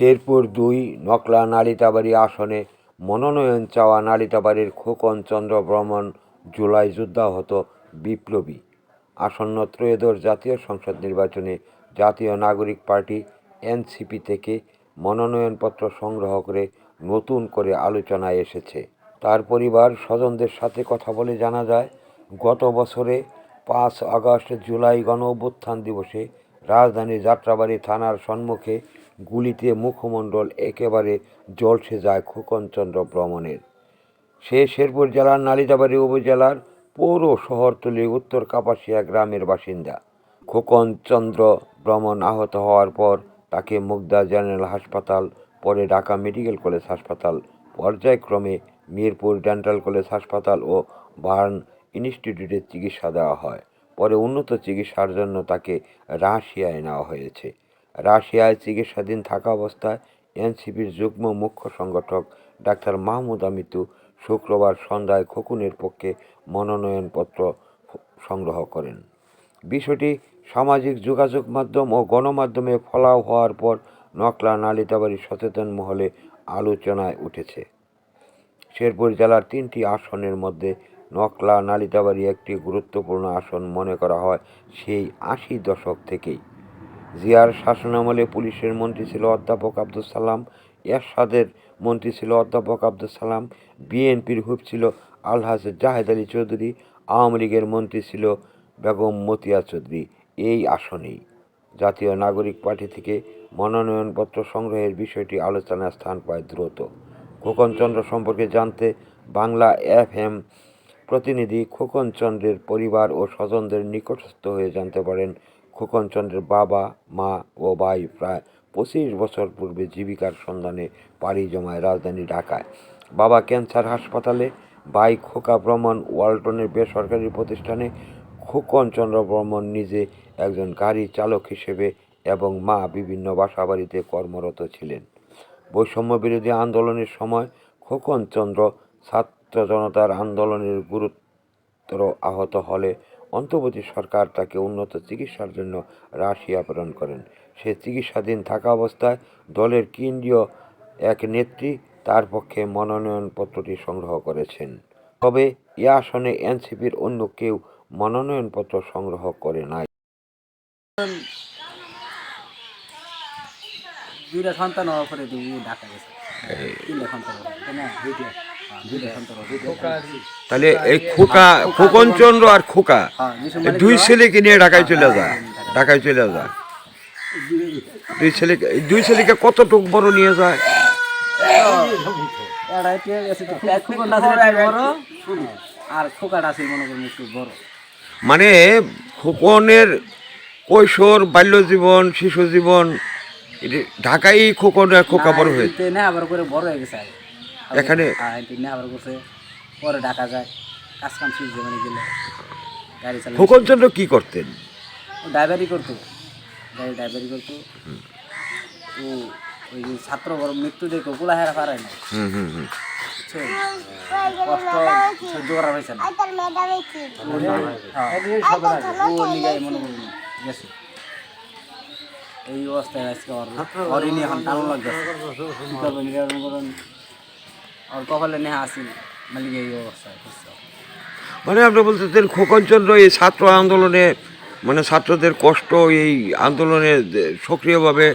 শেরপুর দুই, নকলা নালিতাবাড়ি আসনে মনোনয়ন চাওয়া নালিতাবাড়ির খোকন চন্দ্র বর্মন জুলাই যুদ্ধাহত বিপ্লবী। আসন্ন ত্রয়োদশ জাতীয় সংসদ নির্বাচনে জাতীয় নাগরিক পার্টি এনসিপি থেকে মনোনয়নপত্র সংগ্রহ করে নতুন করে আলোচনায় এসেছে। তার পরিবার স্বজনদের সাথে কথা বলে জানা যায়, গত বছরে পাঁচ আগস্ট জুলাই গণ অভ্যুত্থান দিবসে রাজধানীর যাত্রাবাড়ি থানার সম্মুখে গুলিতে মুখমণ্ডল একেবারে জলসে যায় খোকনচন্দ্র ভ্রমণের। সে শেরপুর জেলার নালিতাবাড়ি উপজেলার পৌর শহরতলি উত্তর কাপাসিয়া গ্রামের বাসিন্দা। খোকন চন্দ্র ভ্রমণ আহত হওয়ার পর তাকে মুগদা জেনারেল হাসপাতাল, পরে ঢাকা মেডিকেল কলেজ হাসপাতাল, পর্যায়ক্রমে মিরপুর ডেন্টাল কলেজ হাসপাতাল ও বার্ন ইনস্টিটিউটে চিকিৎসা দেওয়া হয়। পরে উন্নত চিকিৎসার জন্য তাকে রাশিয়ায় নেওয়া হয়েছে। রাশিয়ায় চিকিৎসাধীন থাকা অবস্থায় এনসিপির যুগ্ম মুখ্য সংগঠক ডাক্তার মাহমুদ আমিতু শুক্রবার সন্ধ্যায় খোকুনের পক্ষে মনোনয়নপত্র সংগ্রহ করেন। বিষয়টি সামাজিক যোগাযোগ মাধ্যম ও গণমাধ্যমে ফলাও হওয়ার পর নকলা নালিতাবাড়ি সচেতন মহলে আলোচনায় উঠেছে। শেরপুর জেলার তিনটি আসনের মধ্যে নকলা নালিতাবাড়ি একটি গুরুত্বপূর্ণ আসন মনে করা হয়, সেই আশি দশক থেকেই। জিয়ার শাসনামলে পুলিশের মন্ত্রী ছিল অধ্যাপক আব্দুল সালাম, এরশাদের মন্ত্রী ছিল অধ্যাপক আব্দুল সালাম, বিএনপির হুপ ছিল আলহাজ জাহেদ আলী চৌধুরী, আওয়ামী লীগের মন্ত্রী ছিল বেগম মতিয়া চৌধুরী। এই আসনেই জাতীয় নাগরিক পার্টি থেকে মনোনয়নপত্র সংগ্রহের বিষয়টি আলোচনায় স্থান পায় দ্রুত। খোকন চন্দ্র সম্পর্কে জানতে বাংলা এফ এম প্রতিনিধি খোকন চন্দ্রের পরিবার ও স্বজনদের নিকটস্থ হয়ে জানতে পারেন খোকন চন্দ্রের বাবা, মা ও ভাই প্রায় পঁচিশ বছর পূর্বে জীবিকার সন্ধানে পাড়ি জমায় রাজধানী ঢাকায়। বাবা ক্যান্সার হাসপাতালে, ভাই খোকা ভ্রমণ ওয়ালটনের বেসরকারি প্রতিষ্ঠানে খোকন চন্দ্র বর্মন নিজে একজন গাড়ি চালক হিসেবে এবং মা বিভিন্ন বাসাবাড়িতে কর্মরত ছিলেন। বৈষম্য বিরোধী আন্দোলনের সময় খোকন চন্দ্র ছাত্র জনতার আন্দোলনের গুরুতর আহত হলে অন্তর্বর্তী সরকার তাকে উন্নত চিকিৎসার জন্য রাশিয়া প্রেরণ করেন। সে চিকিৎসাধীন থাকা অবস্থায় দলের কেন্দ্রীয় এক নেত্রী তার পক্ষে মনোনয়নপত্রটি সংগ্রহ করেছেন। তবে এ আসনে এনসিপির অন্য কেউ মনোনয়নপত্র সংগ্রহ করে নাই। দুইটা সন্তান হওয়ার পরে তুমি ঢাকা গেছে। তিনটা সন্তান না? তাহলে এই খোকা, খোকন চন্দ্র আর খোকা দুই ছেলেকে নিয়ে ঢাকায় চলে যায় ঢাকায় চলে যায় দুই ছেলেকে দুই ছেলেকে কতটুক বড় নিয়ে যায় মনে খোকনের কৈশোর বাল্য জীবন শিশু জীবন ঢাকায় খোকন খোকা বড় হয়েছে নেহা বড় করে বড় হয়ে গেছে। এখানে- করছে পরে ঢাকা যায় কাজ কাম শিখ জীবনে গেলে গাড়ি চালানো খোকন চন্দ্র কি করতেন? ড্রাইভারি করতো গাড়ি ড্রাইভারি করতো। ও ওই যে ছাত্র বড় মৃত্যু দেখো গোলা হেরা পারায় না। হুম হুম হুম। বুঝছ? কষ্ট সহ্য করা হয়েছে না। হ্যাঁ, মনে গেছে। এই অবস্থায় আজকে এখন টানো লাগতেছে। মনে কপালে নেহা এই অবস্থায় বুঝছ? মানে আপনি বলতেছেন খোকন চন্দ্র এই ছাত্র আন্দোলনে মানে ছাত্রদের কষ্ট এই আন্দোলনে সক্রিয়ভাবে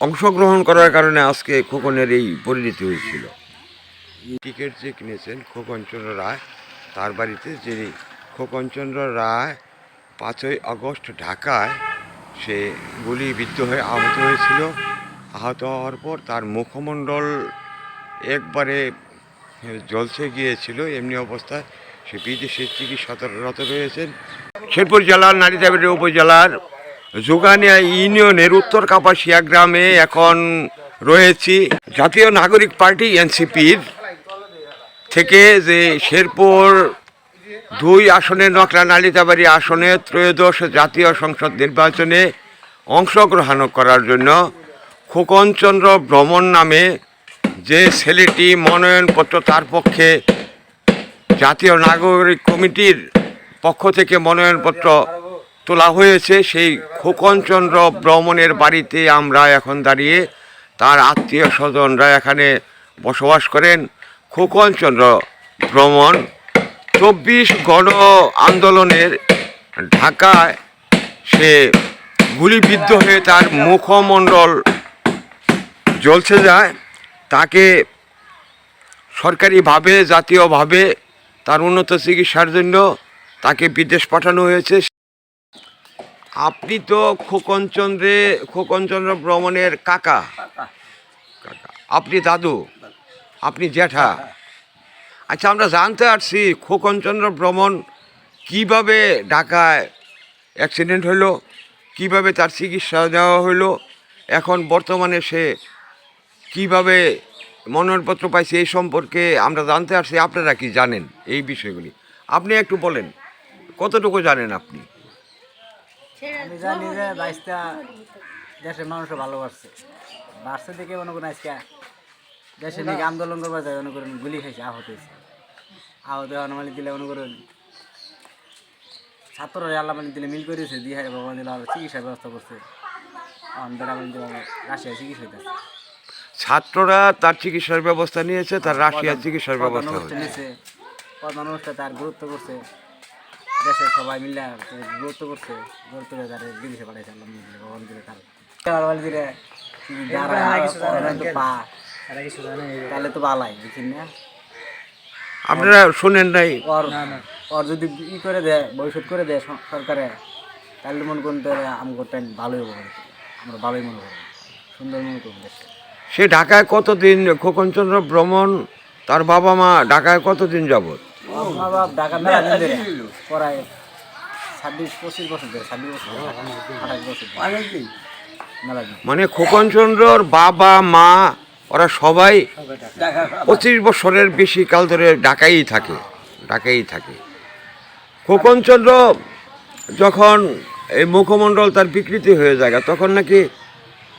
অংশগ্রহণ করার কারণে আজকে খোকনের এই পরিণতি হয়েছিল। টিকিট যে কিনেছেন খোকনচন্দ্র রায়, তার বাড়িতে যিনি খোকনচন্দ্র রায় পাঁচই আগস্ট ঢাকায় সে গুলিবিদ্ধ হয়ে আহত হয়েছিল। আহত হওয়ার পর তার মুখমণ্ডল একবারে জলসে গিয়েছিল, এমনি অবস্থায় সে বিদেশে চিকিৎসারত রয়েছেন। শেরপুর জেলার নারীদাবির উপজেলার যোগানিয়া ইউনিয়নের উত্তর কাপাসিয়া গ্রামে এখন রয়েছি জাতীয় নাগরিক পার্টি এনসিপির থেকে যে শেরপুর দুই আসনে নকলা নালিতাবাড়ি আসনে ত্রয়োদশ জাতীয় সংসদ নির্বাচনে অংশগ্রহণ করার জন্য খোকনচন্দ্র ভ্রমণ নামে যে ছেলেটি মনোনয়নপত্র তার পক্ষে জাতীয় নাগরিক কমিটির পক্ষ থেকে মনোনয়নপত্র তোলা হয়েছে, সেই খোকনচন্দ্র ভ্রমণের বাড়িতে আমরা এখন দাঁড়িয়ে তার আত্মীয় স্বজনরা এখানে বসবাস করেন। খোকনচন্দ্র ভ্রমণ চব্বিশ গণ আন্দোলনের ঢাকায় সে গুলিবিদ্ধ হয়ে তার মুখমণ্ডল জ্বলছে যায়। তাকে সরকারিভাবে, জাতীয়ভাবে তার উন্নত চিকিৎসার জন্য তাকে বিদেশ পাঠানো হয়েছে। আপনি তো খোকনচন্দ্রে, খোকনচন্দ্র ভ্রমণের কাকা। আপনি দাদু। আপনি জ্যাঠা। আচ্ছা আমরা জানতে পারছি খোকনচন্দ্র ভ্রমণ কীভাবে ঢাকায় অ্যাক্সিডেন্ট হলো, কীভাবে তার চিকিৎসা দেওয়া হলো। এখন বর্তমানে সে কীভাবে মনোনয়নপত্র পাইছে এই সম্পর্কে আমরা জানতে পারছি আপনারা কি জানেন এই বিষয়গুলি? আপনি একটু বলেন, কতটুকু জানেন আপনি? আমি জানি যে বাইশটা দেশের মানুষও ভালোবাসছে। বাড়ছে দেখে মনে করেন আজকে দেশে দিকে আন্দোলন করবার যায়, মনে করেন গুলি খাইছে, আহত হয়েছে। আহত হনুমানি দিলে মনে করেন ছাত্ররা আল্লাহ মানে দিলে মিল করেছে, দিয়ে বাবা দিলে আরও চিকিৎসার ব্যবস্থা করছে। আমাদের রাশিয়ায় চিকিৎসা হইতেছে ছাত্ররা তার চিকিৎসার ব্যবস্থা নিয়েছে তার রাশিয়ার চিকিৎসার ব্যবস্থা হয়েছে। নিয়েছে। প্রধান তার গুরুত্ব করছে। দেশের সবাই মিলে গুরুত্ব করছে। গুরুত্ব করে তার বিদেশে পাঠাইছে আল্লাহ দিলে ভগবান দিলে তার। দিলে যারা তো পা তাহলে তো বুঝছেন না? আপনারা শোনেন নাই? ওর ওর যদি ই করে দেয় ভবিষ্যৎ করে দেয় সরকারে তাহলে মনে করুন তো আমাকে টাইম ভালোই হবে। আমরা ভালোই মনে করি। সুন্দর মনে করুন দেশটা। সে ঢাকায় কতদিন খোকনচন্দ্র ভ্রমণ? তার বাবা মা ঢাকায় কতদিন দিন মানে খোকনচন্দ্রর বাবা, মা, ওরা সবাই পঁচিশ বছরের বেশি কাল ধরে ঢাকাই থাকে ঢাকাই থাকে। খোকনচন্দ্র যখন এই মুখমণ্ডল তার বিকৃতি হয়ে যায়, তখন নাকি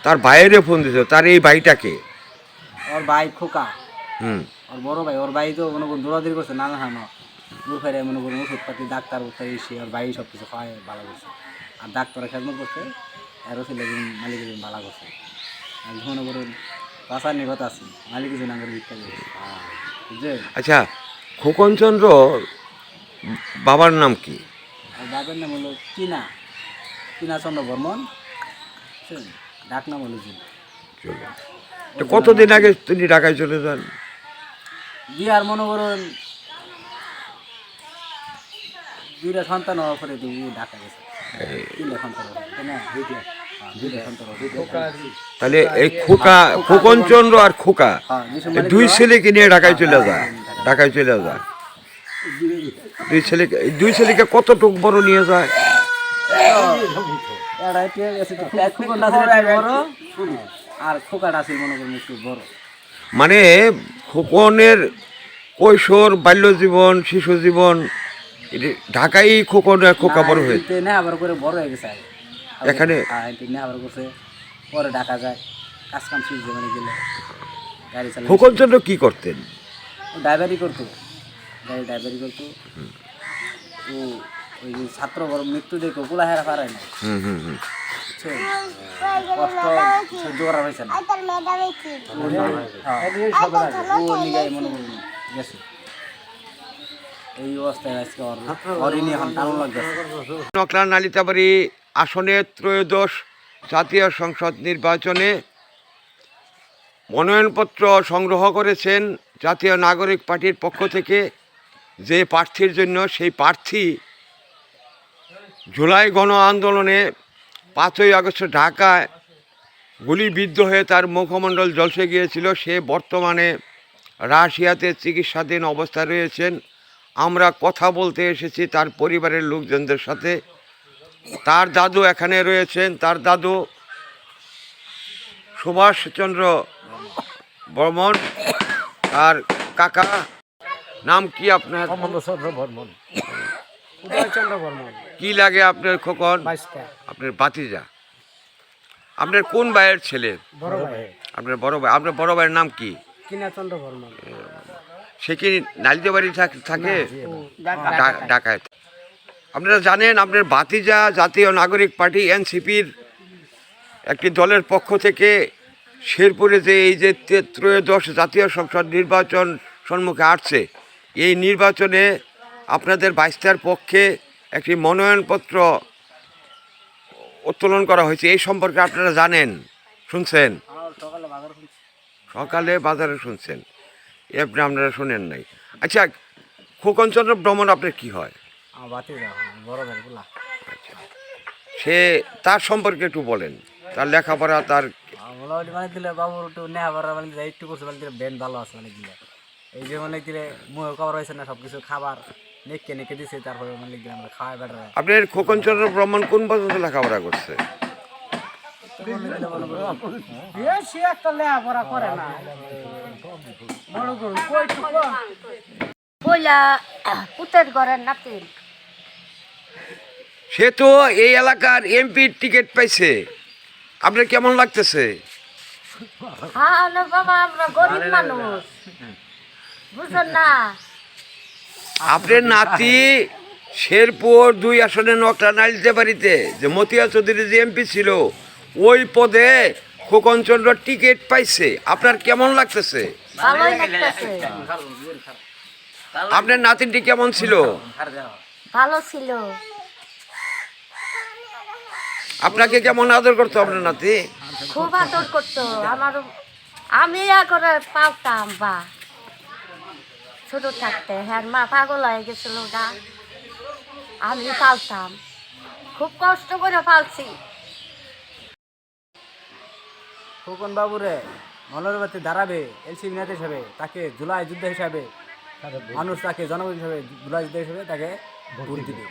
তার ভাইয়েরে ফোন দিত তার এই ভাইটাকে ওর ভাই খোকা। হুম। ওর বড় ভাই ওর ভাই তো মনে করুন দৌড়াদৌড়ি করছে নানা হানো দূর ফেরে মনে করুন ওষুধ পাতি ডাক্তার উঠাই এসে ওর ভাই সব কিছু খাওয়াই ভালো করছে। আর ডাক্তারের খেদমত করছে আর ওষুধ একজন মালিক ভালো করছে। আর মনে করুন নিয়ে কথা আছে মালিক আমার ভিক্ষা বুঝলেন আচ্ছা খোকনচন্দ্র বাবার নাম কি? আর বাবার নাম হলো কিনা কিনা চন্দ্র বর্মন। বুঝছেন? ডাক নাম হলো জিন তো কতদিন আগে তিনি ঢাকায় চলে যান? বিয়ার মনে করুন দুইটা সন্তান হওয়ার পরে দুই ঢাকা গেছে তিনটা সন্তান না? হ্যাঁ, দুইটা সন্তান হলো, দুইটা। তাহলে এই খোকা খোকনচন্দ্র আর খোকা হ্যাঁ, দুই ছেলেকে নিয়ে ঢাকায় চলে যায় ঢাকায় চলে যায় দুই ছেলেকে। এই দুই ছেলেকে কতটুক বড় নিয়ে যায়? আর খোকাটা ছিল মনে করুন একটু বড় মানে খোকনের কৈশোর বাল্য জীবন শিশু জীবন ঢাকাই খোকন খোকা বড় হয়েছে না আবার করে বড় হয়ে গেছে। এখানে- হ্যাঁ, না আবার করছে পরে ঢাকা যায় কাজ কাম শিখছে মানে গেলে গাড়ি চালায়। খোকনচন্দ্র কি করতেন? ড্রাইভারি করতো। গাড়ি ড্রাইভারি করতো। ও ওই ছাত্র মৃত্যু দেখে হেরা পারে না? কষ্ট সহ্য করা হয়েছে না। হ্যাঁ, ও মনে গেছে। এই অবস্থায় আজকে এখন আসনে ত্রয়োদশ জাতীয় সংসদ নির্বাচনে মনোনয়নপত্র সংগ্রহ করেছেন জাতীয় নাগরিক পার্টির পক্ষ থেকে যে প্রার্থীর জন্য সেই প্রার্থী জুলাই গণ আন্দোলনে পাঁচই আগস্ট ঢাকায় গুলিবিদ্ধ হয়ে তার মুখমণ্ডল জলসে গিয়েছিল, সে বর্তমানে রাশিয়াতে চিকিৎসাধীন অবস্থায় রয়েছেন। আমরা কথা বলতে এসেছি তার পরিবারের লোকজনদের সাথে। তার দাদু এখানে রয়েছেন, তার দাদু সুভাষচন্দ্র বর্মন আর কাকা, নাম কি আপনার? বর্মন। উদয়চন্দ্র বর্মন। কি লাগে আপনার খোকন? বাইশটা। আপনার বাতিজা আপনার কোন ভাইয়ের ছেলে? বড় ভাই। আপনার বড় ভাই। আপনার বড় ভাইয়ের নাম কি? কিনাচন্দ্র বর্মন। সে কি নালিতে বাড়ি থাক- ঢাকায় আপনারা জানেন আপনার বাতিজা জাতীয় নাগরিক পার্টি এনসিপির একটি দলের পক্ষ থেকে শেরপুরে যে এই যে তে- ত্রয়োদশ জাতীয় সংসদ নির্বাচন সম্মুখে আসছে এই নির্বাচনে আপনাদের বাইশটার পক্ষে একটি মনোনয়নপত্র উত্তোলন করা হয়েছে। এই সম্পর্কে আপনারা জানেন শুনছেন? সকালে বাজারে শুনছেন। এ আপনি আপনারা শুনেন নাই। আচ্ছা খোকনচন্দ্র ভ্রমণ আপনার কি হয়? আচ্ছা। সে তার সম্পর্কে একটু বলেন। তার লেখাপড়া তার মানে দিলে একটু নেওয়া পড়া মানে একটু করছে মানে দিলে ব্রেন ভালো আছে মানে দিলে। এই যে মানে দিলে মুহে কভার হয়েছে না সব কিছু খাবার। নেকে নেকে দিছে তারপরে আমরা বেটার আপনার খোকনচন্দ্র ভ্রমণ কোন পর্যন্ত লেখাপড়া করছে? বেশি একটা লেখাপড়া করে না। করুন কইটুকু বইলা পুতের ঘরের নাতিন সে তো এই এলাকার এমপির টিকিট পাইছে। আপনার কেমন লাগতেছে? হ্যাঁ বাবা আমরা গরিব মানুষ। বুঝছেন না? আপনার নাতি শেরপুর দুই আসনে নকলা নালিতে পারিতে যে মতিয়া চৌধুরী যে এমপি ছিল ওই পদে খোকনচন্দ্র টিকিট পাইছে। আপনার কেমন লাগতেছে? লাগতেছে। আপনার নাতিনটি কেমন ছিল? ভালো ছিল। আপনাকে কেমন আদর করতো আপনার নাতি? খুব আদর করতো। আমার আমি করে পালতাম বা। ছোট থাকতে। হ্যাঁ মা পাগল হয়ে গেছিল গা। আমি পালতাম। খুব কষ্ট করে পালছি। খোকন বাবুরে বাতি দাঁড়াবে এলসি নেতা হিসাবে তাকে জুলাই যুদ্ধ হিসাবে মানুষ তাকে জনগণ হিসাবে জুলাই যুদ্ধ হিসাবে তাকে ভোট দিবে।